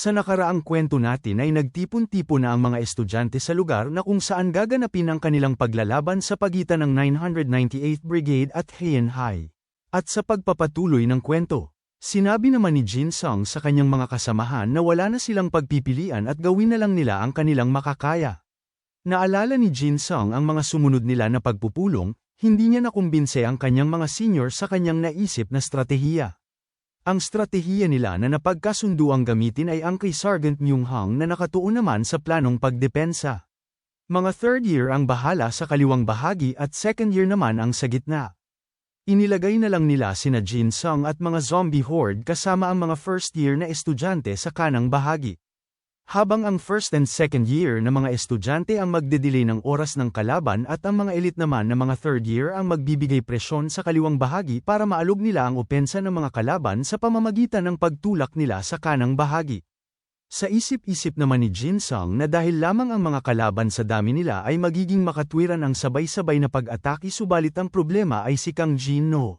Sa nakaraang kwento natin ay nagtipon-tipon na ang mga estudyante sa lugar na kung saan gaganapin ang kanilang paglalaban sa pagitan ng 998th Brigade at Heian High. At sa pagpapatuloy ng kwento, sinabi naman ni Jin Sung sa kanyang mga kasamahan na wala na silang pagpipilian at gawin na lang nila ang kanilang makakaya. Naalala ni Jin Sung ang mga sumunod nila na pagpupulong, hindi niya nakumbinse ang kanyang mga senior sa kanyang naisip na stratehiya. Ang stratehiya nila na napagkasundo ang gamitin ay ang kay Sergeant Myung Hang na nakatuon naman sa planong pagdepensa. Mga third year ang bahala sa kaliwang bahagi at second year naman ang sa gitna. Inilagay na lang nila sina Jin Sung at mga zombie horde kasama ang mga first year na estudyante sa kanang bahagi. Habang ang first and second year na mga estudyante ang magdedelay ng oras ng kalaban at ang mga elite naman na mga third year ang magbibigay presyon sa kaliwang bahagi para maalog nila ang opensa ng mga kalaban sa pamamagitan ng pagtulak nila sa kanang bahagi. Sa isip-isip naman ni Jin Sung na dahil lamang ang mga kalaban sa dami nila ay magiging makatwiran ang sabay-sabay na pag-atake subalit ang problema ay si Kang Jin No.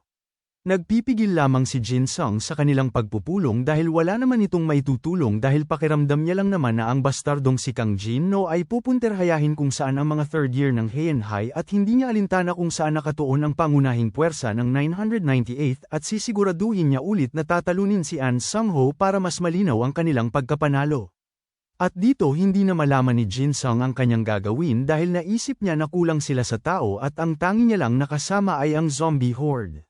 Nagpipigil lamang si Jin Sung sa kanilang pagpupulong dahil wala naman itong maitutulong dahil pakiramdam niya lang naman na ang bastardong si Kang Jin No ay pupunterhayahin kung saan ang mga third year ng Heian High at hindi niya alintana kung saan nakatuon ang pangunahing puwersa ng 998th at sisiguraduhin niya ulit na tatalunin si An Sung-ho para mas malinaw ang kanilang pagkapanalo. At dito hindi na malaman ni Jin Sung ang kanyang gagawin dahil naisip niya na kulang sila sa tao at ang tangi niya lang nakasama ay ang zombie horde.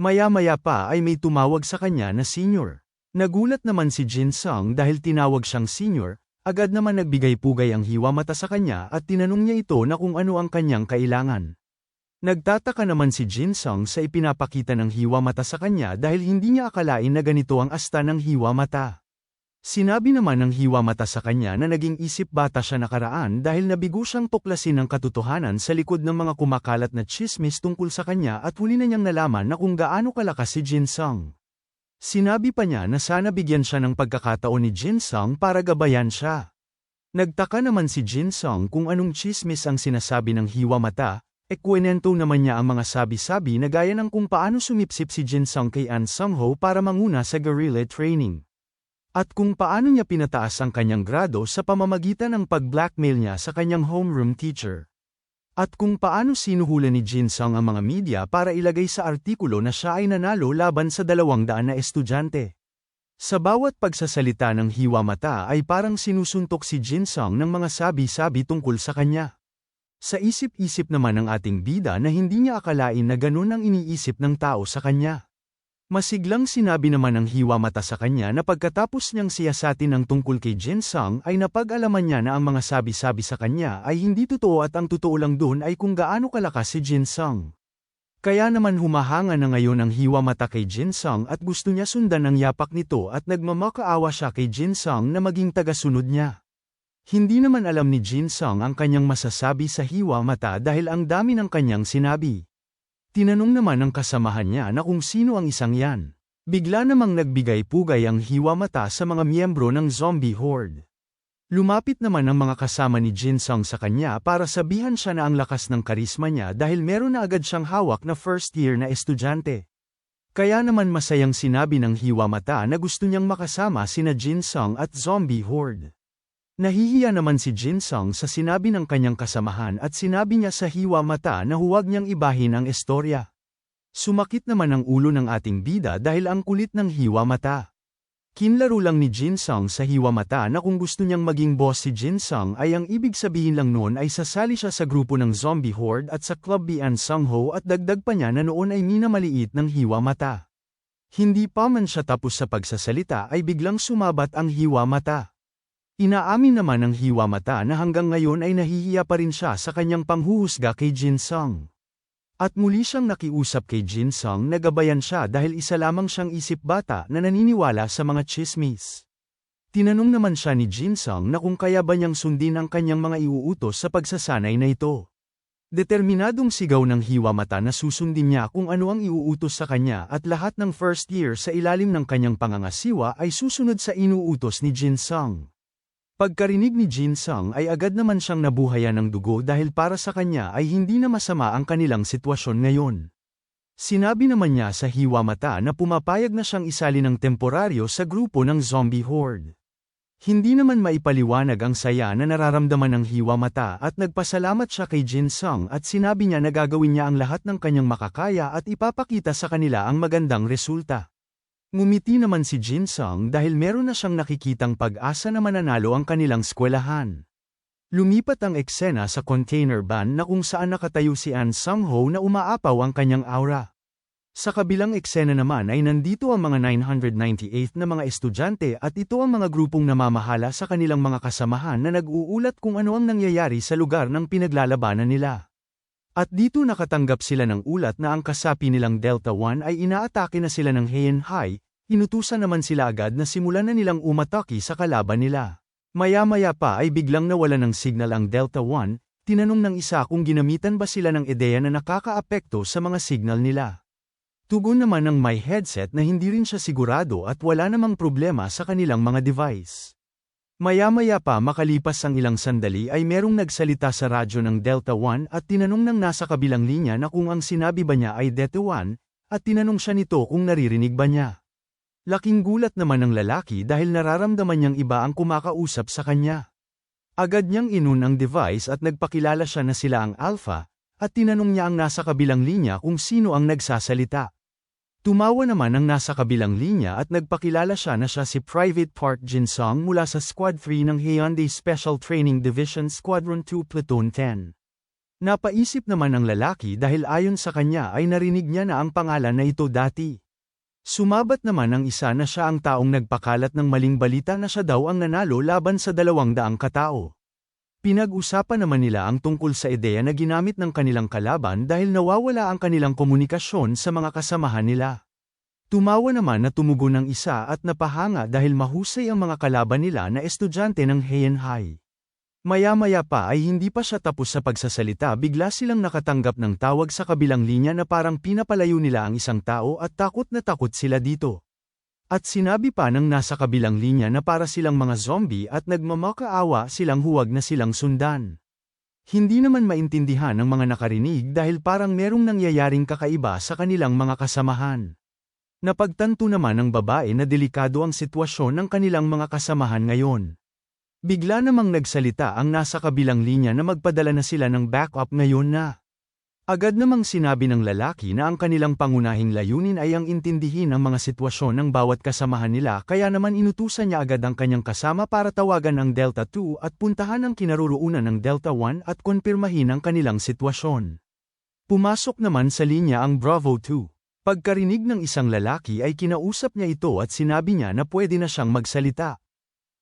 Maya-maya pa ay may tumawag sa kanya na senior. Nagulat naman si Jin Sung dahil tinawag siyang senior, agad naman nagbigay-pugay ang hiwa mata sa kanya at tinanong niya ito na kung ano ang kanyang kailangan. Nagtataka naman si Jin Sung sa ipinapakita ng hiwa mata sa kanya dahil hindi niya akalain na ganito ang asta ng hiwa mata. Sinabi naman ng hiwa mata sa kanya na naging isip bata siya nakaraan dahil nabigo siyang tuklasin ng katotohanan sa likod ng mga kumakalat na chismis tungkol sa kanya at huli na niyang nalaman na kung gaano kalakas si Jin Sung. Sinabi pa niya na sana bigyan siya ng pagkakataon ni Jin Sung para gabayan siya. Nagtaka naman si Jin Sung kung anong chismis ang sinasabi ng hiwa mata, ekwenento naman niya ang mga sabi-sabi na gaya ng kung paano sumipsip si Jin Sung kay An Sung-ho para manguna sa guerrilla training. At kung paano niya pinataas ang kanyang grado sa pamamagitan ng pag-blackmail niya sa kanyang homeroom teacher. At kung paano sinuhula ni Jin Sung ang mga media para ilagay sa artikulo na siya ay nanalo laban sa dalawang daan na estudyante. Sa bawat pagsasalita ng hiwa mata ay parang sinusuntok si Jin Sung ng mga sabi-sabi tungkol sa kanya. Sa isip-isip naman ng ating bida na hindi niya akalain na ganun ang iniisip ng tao sa kanya. Masiglang sinabi naman ng hiwa mata sa kanya na pagkatapos niyang siyasatin ang tungkol kay Jin Sung ay napag-alaman niya na ang mga sabi-sabi sa kanya ay hindi totoo at ang totoo lang doon ay kung gaano kalakas si Jin Sung. Kaya naman humahanga na ngayon ang hiwa mata kay Jin Sung at gusto niya sundan ang yapak nito at nagmamakaawa siya kay Jin Sung na maging tagasunod niya. Hindi naman alam ni Jin Sung ang kanyang masasabi sa hiwa mata dahil ang dami ng kanyang sinabi. Tinanong naman ng kasamahan niya na kung sino ang isang yan. Bigla namang nagbigay-pugay ang hiwa mata sa mga miyembro ng zombie horde. Lumapit naman ang mga kasama ni Jin Sung sa kanya para sabihan siya na ang lakas ng karisma niya dahil meron na agad siyang hawak na first year na estudyante. Kaya naman masayang sinabi ng hiwa mata na gusto niyang makasama sina Jin Sung at zombie horde. Nahihiya naman si Jin Sung sa sinabi ng kanyang kasamahan at sinabi niya sa hiwa mata na huwag niyang ibahin ang istorya. Sumakit naman ang ulo ng ating bida dahil ang kulit ng hiwa mata. Kinlaro lang ni Jin Sung sa hiwa mata na kung gusto niyang maging boss si Jin Sung ay ang ibig sabihin lang noon ay sasali siya sa grupo ng zombie horde at sa club Bian Sung Ho at dagdag pa niya na noon ay minamaliit ng hiwa mata. Hindi pa man siya tapos sa pagsasalita ay biglang sumabat ang hiwa mata. Inaamin naman ng hiwa mata na hanggang ngayon ay nahihiya pa rin siya sa kanyang panghuhusga kay Jin Sung. At muli siyang nakiusap kay Jin Sung na gabayan siya dahil isa lamang siyang isip bata na naniniwala sa mga chismis. Tinanong naman siya ni Jin Sung na kung kaya ba niyang sundin ang kanyang mga iuutos sa pagsasanay na ito. Determinadong sigaw ng hiwa mata na susundin niya kung ano ang iuutos sa kanya at lahat ng first year sa ilalim ng kanyang pangangasiwa ay susunod sa inuutos ni Jin Sung. Pagkarinig ni Jin Sung ay agad naman siyang nabuhayan ng dugo dahil para sa kanya ay hindi na masama ang kanilang sitwasyon ngayon. Sinabi naman niya sa hiwa mata na pumapayag na siyang isali ng temporaryo sa grupo ng zombie horde. Hindi naman maipaliwanag ang saya na nararamdaman ng hiwa mata at nagpasalamat siya kay Jin Sung at sinabi niya na gagawin niya ang lahat ng kanyang makakaya at ipapakita sa kanila ang magandang resulta. Ngumiti naman si Jin Sung dahil meron na siyang nakikitang pag-asa na mananalo ang kanilang skwelahan. Lumipat ang eksena sa container van na kung saan nakatayo si An Sung-ho na umaapaw ang kanyang aura. Sa kabilang eksena naman ay nandito ang mga 998 na mga estudyante at ito ang mga grupong namamahala sa kanilang mga kasamahan na nag-uulat kung ano ang nangyayari sa lugar ng pinaglalabanan nila. At dito nakatanggap sila ng ulat na ang kasapi nilang Delta 1 ay inaatake na sila ng Heian High, inutusan naman sila agad na simulan na nilang umatake sa kalaban nila. Maya-maya pa ay biglang nawala ng signal ang Delta 1, tinanong ng isa kung ginamitan ba sila ng ideya na nakakaapekto sa mga signal nila. Tugon naman ng may headset na hindi rin siya sigurado at wala namang problema sa kanilang mga device. Maya-maya pa makalipas ang ilang sandali ay merong nagsalita sa radyo ng Delta 1 at tinanong ng nasa kabilang linya na kung ang sinabi ba niya ay Delta 1, at tinanong siya nito kung naririnig ba niya. Laking gulat naman ng lalaki dahil nararamdaman niyang iba ang kumakausap sa kanya. Agad niyang inun ang device at nagpakilala siya na sila ang Alpha, at tinanong niya ang nasa kabilang linya kung sino ang nagsasalita. Tumawa naman ang nasa kabilang linya at nagpakilala siya na siya si Private Park Jinsong mula sa Squad 3 ng Hyundai Special Training Division Squadron 2 Platoon 10. Napaisip naman ang lalaki dahil ayon sa kanya ay narinig niya na ang pangalan na ito dati. Sumabat naman ang isa na siya ang taong nagpakalat ng maling balita na siya daw ang nanalo laban sa dalawang daang katao. Pinag-usapan naman nila ang tungkol sa ideya na ginamit ng kanilang kalaban dahil nawawala ang kanilang komunikasyon sa mga kasamahan nila. Tumawa naman na tumugon ng isa at napahanga dahil mahusay ang mga kalaban nila na estudyante ng Heian High. Maya-maya pa ay hindi pa siya tapos sa pagsasalita bigla silang nakatanggap ng tawag sa kabilang linya na parang pinapalayo nila ang isang tao at takot na takot sila dito. At sinabi pa ng nasa kabilang linya na para silang mga zombie at nagmamakaawa silang huwag na silang sundan. Hindi naman maintindihan ng mga nakarinig dahil parang merong nangyayaring kakaiba sa kanilang mga kasamahan. Napagtanto naman ng babae na delikado ang sitwasyon ng kanilang mga kasamahan ngayon. Bigla namang nagsalita ang nasa kabilang linya na magpadala na sila ng backup ngayon na. Agad namang sinabi ng lalaki na ang kanilang pangunahing layunin ay ang intindihin ang mga sitwasyon ng bawat kasamahan nila kaya naman inutusan niya agad ang kanyang kasama para tawagan ang Delta 2 at puntahan ang kinaroroonan ng Delta 1 at konpirmahin ang kanilang sitwasyon. Pumasok naman sa linya ang Bravo 2. Pagkarinig ng isang lalaki ay kinausap niya ito at sinabi niya na pwede na siyang magsalita.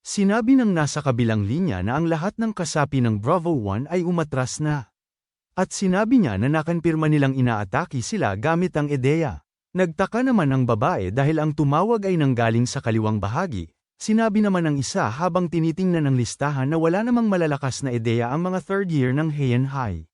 Sinabi ng nasa kabilang linya na ang lahat ng kasapi ng Bravo 1 ay umatras na. At sinabi niya na nakanpirma nilang inaatake sila gamit ang ideya. Nagtaka naman ang babae dahil ang tumawag ay nanggaling sa kaliwang bahagi. Sinabi naman ng isa habang tinitingnan ng listahan na wala namang malalakas na ideya ang mga third year ng Heian High.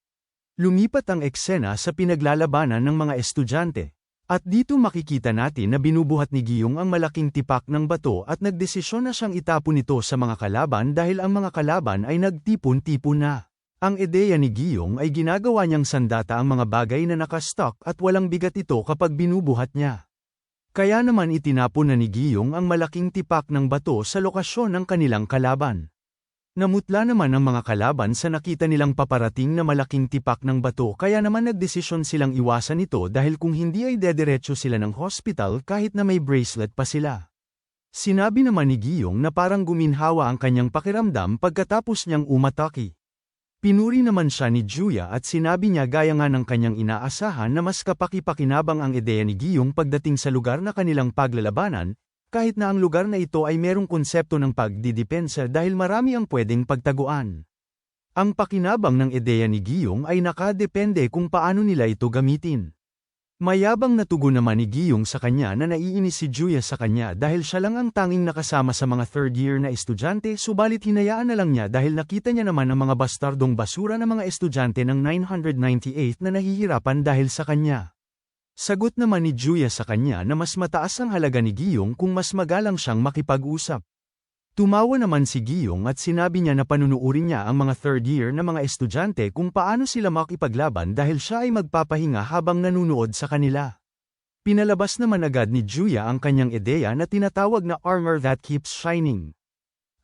Lumipat ang eksena sa pinaglalabanan ng mga estudyante. At dito makikita natin na binubuhat ni Giyong ang malaking tipak ng bato at nagdesisyon na siyang itapon ito sa mga kalaban dahil ang mga kalaban ay nagtipon-tipon na. Ang ideya ni Giyong ay ginagawa niyang sandata ang mga bagay na nakastock at walang bigat ito kapag binubuhat niya. Kaya naman itinapon na ni Giyong ang malaking tipak ng bato sa lokasyon ng kanilang kalaban. Namutla naman ang mga kalaban sa nakita nilang paparating na malaking tipak ng bato kaya naman nagdesisyon silang iwasan ito dahil kung hindi ay dediretso sila ng hospital kahit na may bracelet pa sila. Sinabi naman ni Giyong na parang guminhawa ang kanyang pakiramdam pagkatapos niyang umataki. Pinuri naman siya ni Juya at sinabi niya gaya nga ng kanyang inaasahan na mas kapakipakinabang ang ideya ni Giyong pagdating sa lugar na kanilang paglalabanan, kahit na ang lugar na ito ay merong konsepto ng pagdidepensa dahil marami ang pwedeng pagtaguan. Ang pakinabang ng ideya ni Giyong ay nakadepende kung paano nila ito gamitin. Mayabang na tugon naman ni Giyong sa kanya na naiinis si Juya sa kanya dahil siya lang ang tanging nakasama sa mga third year na estudyante subalit hinayaan na lang niya dahil nakita niya naman ang mga bastardong basura ng mga estudyante ng 998 na nahihirapan dahil sa kanya. Sagot naman ni Juya sa kanya na mas mataas ang halaga ni Giyong kung mas magalang siyang makipag-usap. Tumawa naman si Giyong at sinabi niya na panunuurin niya ang mga third year na mga estudyante kung paano sila makipaglaban dahil siya ay magpapahinga habang nanunood sa kanila. Pinalabas naman agad ni Juya ang kanyang ideya na tinatawag na armor that keeps shining.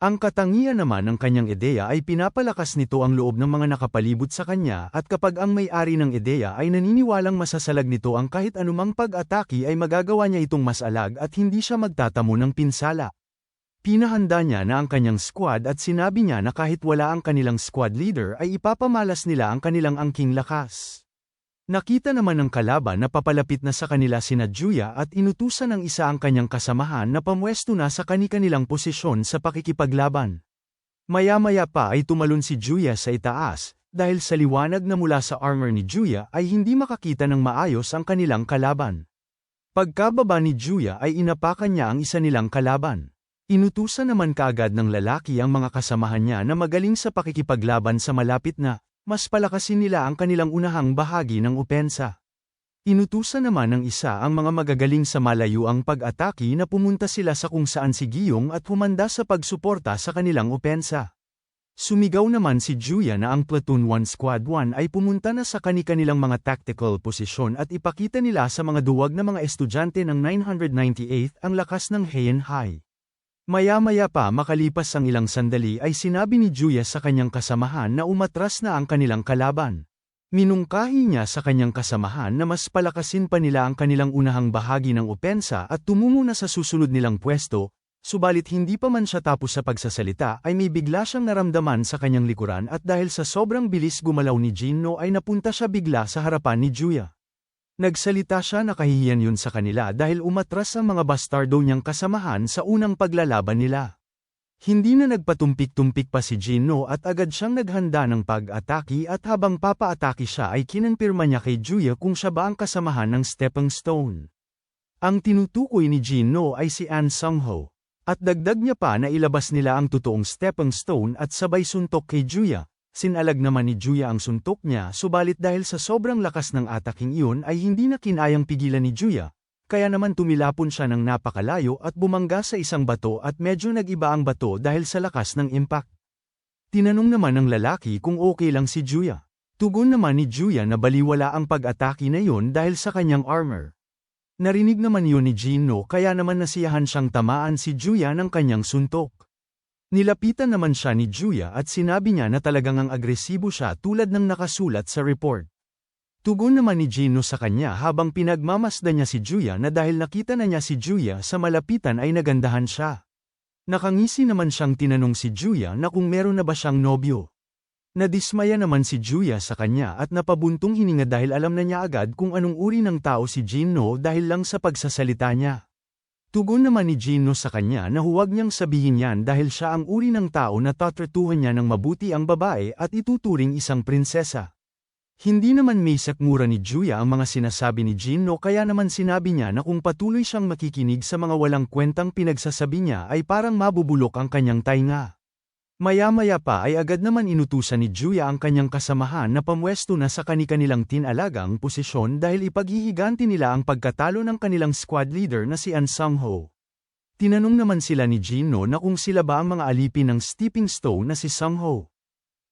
Ang katangian naman ng kanyang ideya ay pinapalakas nito ang loob ng mga nakapalibot sa kanya at kapag ang may-ari ng ideya ay naniniwalang masasalag nito ang kahit anumang pag-atake ay magagawa niya itong mas alag at hindi siya magtatamo ng pinsala. Pinahanda niya na ang kanyang squad at sinabi niya na kahit wala ang kanilang squad leader ay ipapamalas nila ang kanilang angking lakas. Nakita naman ng kalaban na papalapit na sa kanila sina Juya at inutusan ng isa ang kanyang kasamahan na pamwesto na sa kani-kanilang posisyon sa pakikipaglaban. Maya-maya pa ay tumalon si Juya sa itaas, dahil sa liwanag na mula sa armor ni Juya ay hindi makakita ng maayos ang kanilang kalaban. Pagkababa ni Juya ay inapakan niya ang isa nilang kalaban. Inutusan naman kaagad ng lalaki ang mga kasamahan niya na magaling sa pakikipaglaban sa malapit na, mas palakasin nila ang kanilang unahang bahagi ng opensa. Inutusan naman ng isa ang mga magagaling sa malayo ang pag-atake na pumunta sila sa kung saan si Giyong at humanda sa pagsuporta sa kanilang opensa. Sumigaw naman si Juya na ang Platoon 1 Squad 1 ay pumunta na sa kani-kanilang mga tactical posisyon at ipakita nila sa mga duwag na mga estudyante ng 998 ang lakas ng Heian High. Maya-maya pa makalipas ang ilang sandali ay sinabi ni Juya sa kanyang kasamahan na umatras na ang kanilang kalaban. Minungkahi niya sa kanyang kasamahan na mas palakasin pa nila ang kanilang unahang bahagi ng opensa at tumungo na sa susunod nilang pwesto, subalit hindi pa man siya tapos sa pagsasalita ay may bigla siyang naramdaman sa kanyang likuran at dahil sa sobrang bilis gumalaw ni Jinno ay napunta siya bigla sa harapan ni Juya. Nagsalita siya na kahihiyan yun sa kanila dahil umatras ang mga bastardo niyang kasamahan sa unang paglalaban nila. Hindi na nagpatumpik-tumpik pa si Gino at agad siyang naghanda ng pag-atake at habang papa-atake siya ay kinonfirma niya kay Juya kung siya ba ang kasamahan ng Stepping Stone. Ang tinutukoy ni Gino ay si An Sungho. At dagdag niya pa na ilabas nila ang totoong Stepping Stone at sabay suntok kay Juya, Sinalag naman ni Juya ang suntok niya subalit dahil sa sobrang lakas ng ataking iyon ay hindi na kinayang pigilan ni Juya, kaya naman tumilapon siya ng napakalayo at bumangga sa isang bato at medyo nag-iba ang bato dahil sa lakas ng impact. Tinanong naman ng lalaki kung okay lang si Juya. Tugon naman ni Juya na baliwala ang pag-atake na iyon dahil sa kanyang armor. Narinig naman yun ni Gino kaya naman nasiyahan siyang tamaan si Juya ng kanyang suntok. Nilapitan naman siya ni Juya at sinabi niya na talagang ang agresibo siya tulad ng nakasulat sa report. Tugon naman ni Gino sa kanya habang pinagmamasdan niya si Juya na dahil nakita na niya si Juya sa malapitan ay nagandahan siya. Nakangisi naman siyang tinanong si Juya na kung meron na ba siyang nobyo. Nadismaya naman si Juya sa kanya at napabuntong hininga dahil alam na niya agad kung anong uri ng tao si Gino dahil lang sa pagsasalita niya. Tugon naman ni Gino sa kanya na huwag niyang sabihin yan dahil siya ang uri ng tao na tatratuhan niya ng mabuti ang babae at ituturing isang prinsesa. Hindi naman may sakmura ni Juya ang mga sinasabi ni Gino kaya naman sinabi niya na kung patuloy siyang makikinig sa mga walang kwentang pinagsasabi niya ay parang mabubulok ang kanyang tainga. Maya-maya pa ay agad naman inutusan ni Juya ang kanyang kasamahan na pamwesto na sa kani-kanilang tinalagang posisyon dahil ipaghihiganti nila ang pagkatalo ng kanilang squad leader na si An Sung-ho. Tinanong naman sila ni Gino na kung sila ba ang mga alipin ng stepping stone na si Sung-ho.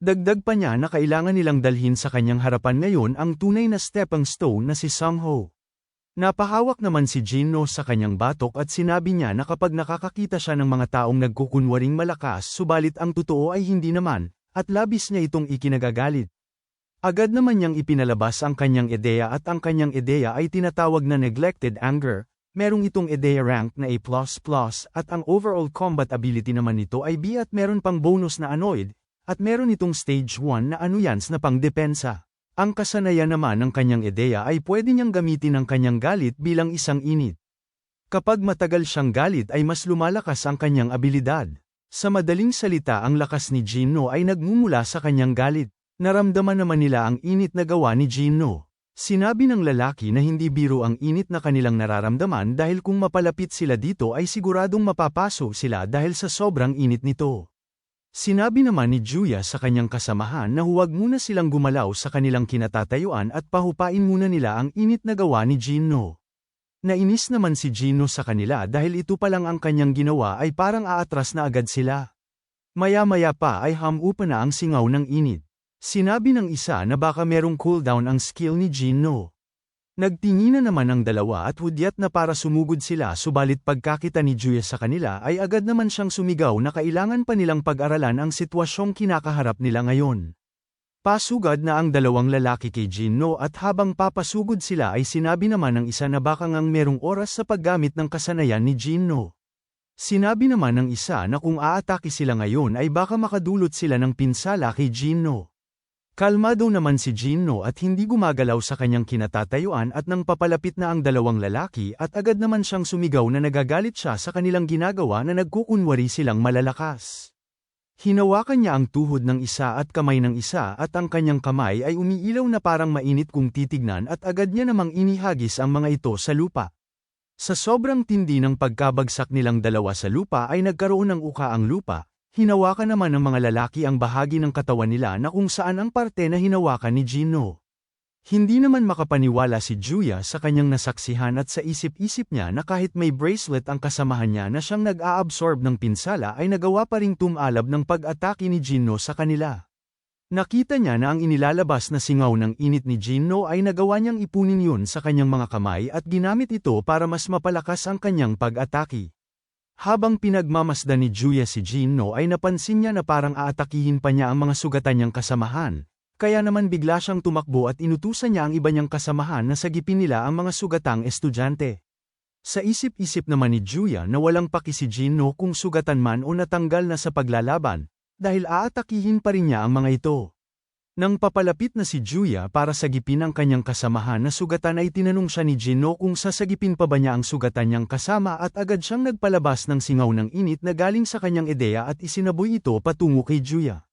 Dagdag pa niya na kailangan nilang dalhin sa kanyang harapan ngayon ang tunay na stepping stone na si Sung-ho. Napahawak naman si Gino sa kanyang batok at sinabi niya na kapag nakakakita siya ng mga taong nagkukunwaring malakas subalit ang totoo ay hindi naman, at labis niya itong ikinagagalit. Agad naman niyang ipinalabas ang kanyang ideya at ang kanyang ideya ay tinatawag na neglected anger, merong itong ideya rank na A++ at ang overall combat ability naman nito ay B at meron pang bonus na annoyed, at meron itong stage 1 na anuyans na pangdepensa. Ang kasanayan naman ng kanyang ideya ay pwede niyang gamitin ang kanyang galit bilang isang init. Kapag matagal siyang galit ay mas lumalakas ang kanyang abilidad. Sa madaling salita ang lakas ni Gino ay nagmumula sa kanyang galit. Naramdaman naman nila ang init na gawa ni Gino. Sinabi ng lalaki na hindi biro ang init na kanilang nararamdaman dahil kung mapalapit sila dito ay siguradong mapapaso sila dahil sa sobrang init nito. Sinabi naman ni Juya sa kanyang kasamahan na huwag muna silang gumalaw sa kanilang kinatatayuan at pahupain muna nila ang init na gawa ni Gino. Nainis naman si Gino sa kanila dahil ito pa lang ang kanyang ginawa ay parang aatras na agad sila. Maya-maya pa ay hamupa na ang singaw ng init. Sinabi ng isa na baka merong cooldown ang skill ni Gino. Nagtinginan naman ang dalawa at hudyat na para sumugod sila subalit pagkakita ni Juya sa kanila ay agad naman siyang sumigaw na kailangan pa nilang pag-aralan ang sitwasyong kinakaharap nila ngayon. Pasugad na ang dalawang lalaki kay Jinno at habang papasugod sila ay sinabi naman ng isa na baka ngang merong oras sa paggamit ng kasanayan ni Jinno. Sinabi naman ng isa na kung aatake sila ngayon ay baka makadulot sila ng pinsala kay Jinno. Kalmado naman si Gino at hindi gumagalaw sa kanyang kinatatayuan at nang papalapit na ang dalawang lalaki at agad naman siyang sumigaw na nagagalit siya sa kanilang ginagawa na nagkukunwari silang malalakas. Hinawakan niya ang tuhod ng isa at kamay ng isa at ang kanyang kamay ay umiilaw na parang mainit kung titignan at agad niya namang inihagis ang mga ito sa lupa. Sa sobrang tindi ng pagkabagsak nilang dalawa sa lupa ay nagkaroon ng uka ang lupa, Hinawakan naman ng mga lalaki ang bahagi ng katawan nila na kung saan ang parte na hinawakan ni Gino. Hindi naman makapaniwala si Julia sa kanyang nasaksihan at sa isip-isip niya na kahit may bracelet ang kasamahan niya na siyang nag-a-absorb ng pinsala ay nagawa pa ring tumalab ng pag-atake ni Gino sa kanila. Nakita niya na ang inilalabas na singaw ng init ni Gino ay nagawa niyang ipunin yun sa kanyang mga kamay at ginamit ito para mas mapalakas ang kanyang pag-atake. Habang pinagmamasdan ni Julia si Gino ay napansin niya na parang aatakihin pa niya ang mga sugatan niyang kasamahan, kaya naman bigla siyang tumakbo at inutusan niya ang iba niyang kasamahan na sagipin nila ang mga sugatang estudyante. Sa isip-isip naman ni Julia na walang paki si Gino kung sugatan man o natanggal na sa paglalaban, dahil aatakihin pa rin niya ang mga ito. Nang papalapit na si Julia para sagipin ang kanyang kasamahan na sugatan ay tinanong siya ni Gino kung sasagipin pa ba niya ang sugatan niyang kasama at agad siyang nagpalabas ng singaw ng init na galing sa kanyang ideya at isinaboy ito patungo kay Julia.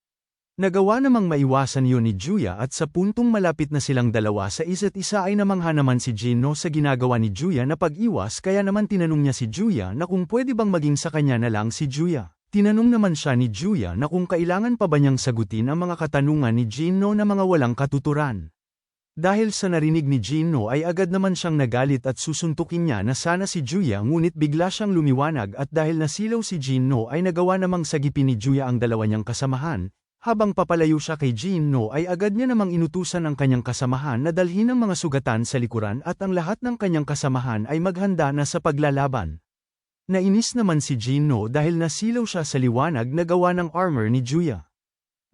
Nagawa namang maiwasan yun ni Julia at sa puntong malapit na silang dalawa sa isa't isa ay namangha naman si Gino sa ginagawa ni Julia na pag-iwas kaya naman tinanong niya si Julia na kung pwede bang maging sa kanya na lang si Julia. Tinanong naman siya ni Julia na kung kailangan pa ba niyang sagutin ang mga katanungan ni Gino na mga walang katuturan. Dahil sa narinig ni Gino ay agad naman siyang nagalit at susuntukin niya na sana si Julia ngunit bigla siyang lumiwanag at dahil nasilaw si Gino ay nagawa namang sagipin ni Julia ang dalawa niyang kasamahan, habang papalayo siya kay Gino ay agad niya namang inutusan ang kanyang kasamahan na dalhin ang mga sugatan sa likuran at ang lahat ng kanyang kasamahan ay maghanda na sa paglalaban. Nainis naman si Gino dahil nasilaw siya sa liwanag na gawa ng armor ni Juya.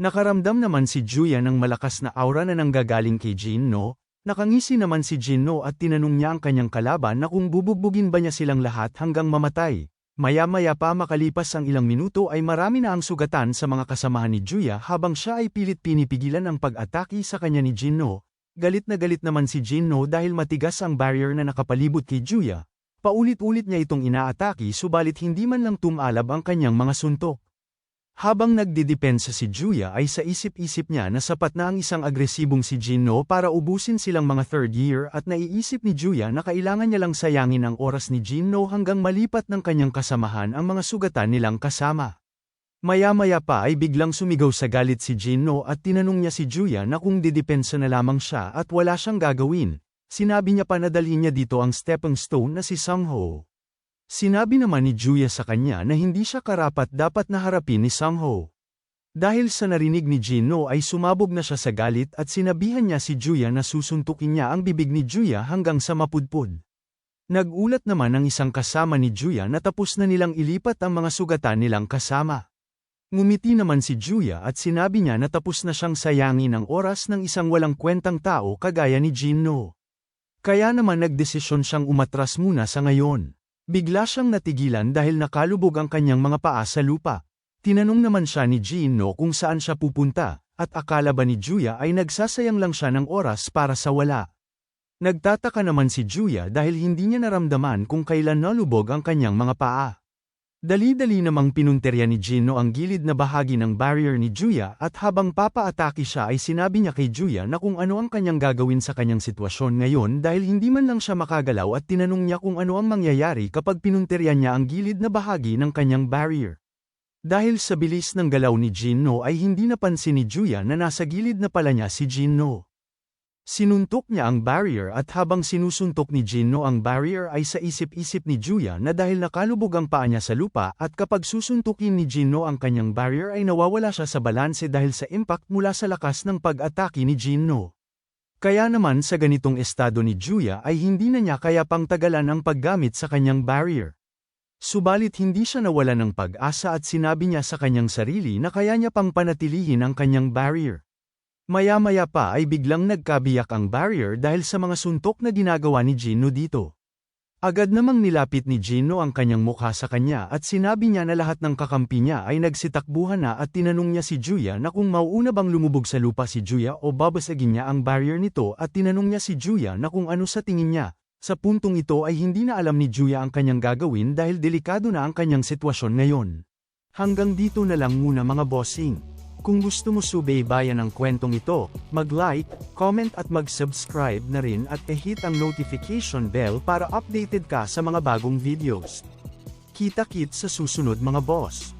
Nakaramdam naman si Juya ng malakas na aura na nanggagaling kay Gino, nakangisi naman si Gino at tinanong niya ang kanyang kalaban na kung bubugbugin ba niya silang lahat hanggang mamatay. Maya-maya pa makalipas ang ilang minuto ay marami na ang sugatan sa mga kasamahan ni Juya habang siya ay pilit pinipigilan ang pag-atake sa kanya ni Gino. Galit na galit naman si Gino dahil matigas ang barrier na nakapalibot kay Juya, Paulit-ulit niya itong inaatake subalit hindi man lang tumalab ang kanyang mga suntok. Habang nagdidepensa si Juya ay sa isip-isip niya na sapat na ang isang agresibong si Gino para ubusin silang mga third year at naiisip ni Juya na kailangan niya lang sayangin ang oras ni Gino hanggang malipat ng kanyang kasamahan ang mga sugatan nilang kasama. Maya-maya pa ay biglang sumigaw sa galit si Gino at tinanong niya si Juya na kung didepensa na lamang siya at wala siyang gagawin, Sinabi niya pa na niya dito ang stepping stone na si Sangho. Sinabi naman ni Juya sa kanya na hindi siya karapat dapat naharapin ni Sangho. Dahil sa narinig ni Jino ay sumabog na siya sa galit at sinabihan niya si Juya na susuntukin niya ang bibig ni Juya hanggang sa mapudpud. Nagulat naman ang isang kasama ni Juya na tapos na nilang ilipat ang mga sugatan nilang kasama. Ngumiti naman si Juya at sinabi niya na tapos na siyang sayangin ang oras ng isang walang kwentang tao kagaya ni Jino. Kaya naman nagdesisyon siyang umatras muna sa ngayon. Bigla siyang natigilan dahil nakalubog ang kanyang mga paa sa lupa. Tinanong naman siya ni Gino kung saan siya pupunta, at akala ba ni Juya ay nagsasayang lang siya ng oras para sa wala. Nagtataka naman si Juya dahil hindi niya naramdaman kung kailan nalubog ang kanyang mga paa. Dali-dali namang pinunterya ni Gino ang gilid na bahagi ng barrier ni Juya at habang papaatake siya ay sinabi niya kay Juya na kung ano ang kanyang gagawin sa kanyang sitwasyon ngayon dahil hindi man lang siya makagalaw at tinanong niya kung ano ang mangyayari kapag pinunterya niya ang gilid na bahagi ng kanyang barrier. Dahil sa bilis ng galaw ni Gino ay hindi napansin ni Juya na nasa gilid na pala niya si Gino. Sinuntok niya ang barrier at habang sinusuntok ni Jinno ang barrier ay sa isip-isip ni Juya na dahil nakalubog ang paa niya sa lupa at kapag susuntukin ni Jinno ang kanyang barrier ay nawawala siya sa balanse dahil sa impact mula sa lakas ng pag-atake ni Jinno. Kaya naman sa ganitong estado ni Juya ay hindi na niya kaya pang tagalan ang paggamit sa kanyang barrier. Subalit hindi siya nawala ng pag-asa at sinabi niya sa kanyang sarili na kaya niya pang panatilihin ang kanyang barrier. Maya-maya pa ay biglang nagkabiyak ang barrier dahil sa mga suntok na ginagawa ni Gino dito. Agad namang nilapit ni Gino ang kanyang mukha sa kanya at sinabi niya na lahat ng kakampi niya ay nagsitakbuhan na at tinanong niya si Juya na kung mauuna bang lumubog sa lupa si Juya o babasagin niya ang barrier nito at tinanong niya si Juya na kung ano sa tingin niya. Sa puntong ito ay hindi na alam ni Juya ang kanyang gagawin dahil delikado na ang kanyang sitwasyon ngayon. Hanggang dito na lang muna mga bossing. Kung gusto mo subaybayan ang kwentong ito, mag-like, comment at mag-subscribe na rin at e-hit ang notification bell para updated ka sa mga bagong videos. Kita-kit sa susunod mga boss.